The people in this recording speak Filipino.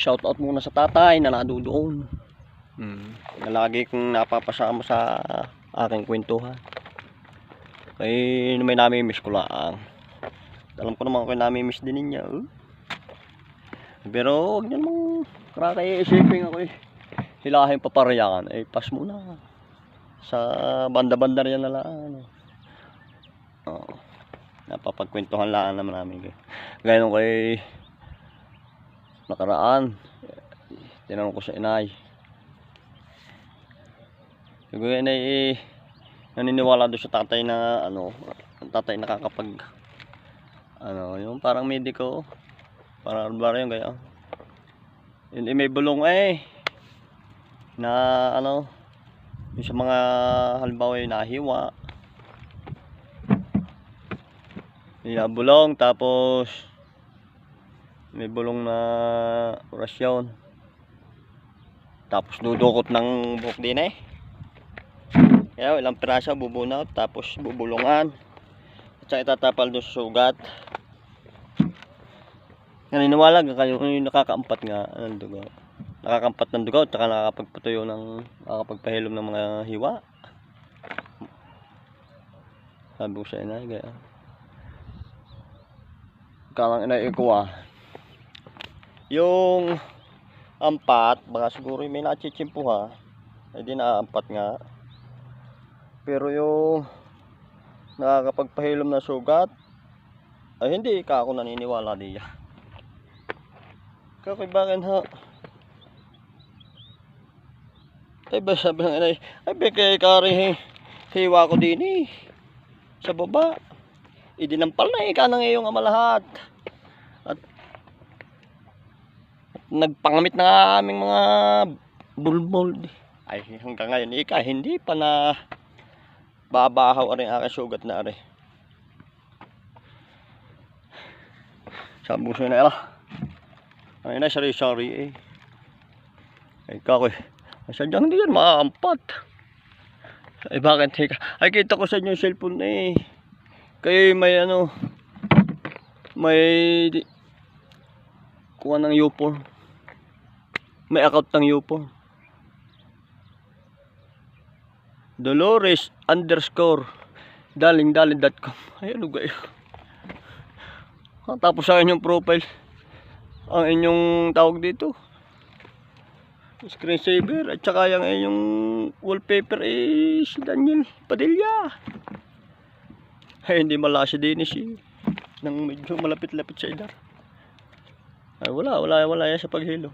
shout out muna sa tatay na nadudoon. Mm. Na lagi kong napapasama sa aking kwentuhan. Kaya may namimiss ko lang. Alam ko naman kung namimiss din ninyo. oh. Pero huwag nyo namang karakay isipin ako eh. Hilahin pa pareyan. Eh, pas muna. Sa banda-banda riyan na lang. Oo. Napapagkwentuhan lang naman namin. Gaya nung kay nakaraan. Tinanong ko sa inay. Siguro yun ay eh, naniniwala doon sa tatay na ano, ang tatay nakakapag ano, yung parang medico parang arbara yung gaya. Yun eh, may bulong eh na ano yung sa mga halimbawa yung nahiwa bulong tapos may bulong na orasyon tapos dudukot ng buhok din eh. Kaya ilang piraso bubunot tapos bubulungan. At saka itatapal doon sa sugat. Naniniwala ka kayo yung nakakaampat nga ng dugo. Nakakampat ng dugo at saka nakakapagpatuyo ng nakakapagpahilom ng mga hiwa. Sabi ko sa inay kaya kalang inay ah yung ampat baka siguro may nachichimpo ha? Ay di naampat nga. Pero yung nakakapagpahilom na sugat ay hindi ka ako naniniwala diya kakay bakit ha? Ay ba sabi ng inay ay ba kay kari hi, hiwa ko din eh. Sa baba idinampal na ika ng iyong ama lahat at nagpangamit na aming mga bulbul. Ay hanggang ngayon ika hindi pa na babahaw aring aking sugat na ari. Sabi ko na ila ay na sari sari eh. Ay kakoy ay sadyang hindi yan maaampat ay bakit ay kita ko sa inyo cellphone eh. Kayo may ano may kuha ng U4 may account ng U4 Dolores underscore dalingdaling.com ano kayo Ah, tapos sa inyong profile ang inyong tawag dito. Screensaver at saka yung inyong wallpaper is Daniel Padilla. Ay hindi mala si Dennis eh. Nang medyo malapit-lapit sa edar ay wala wala wala yan sa paghilo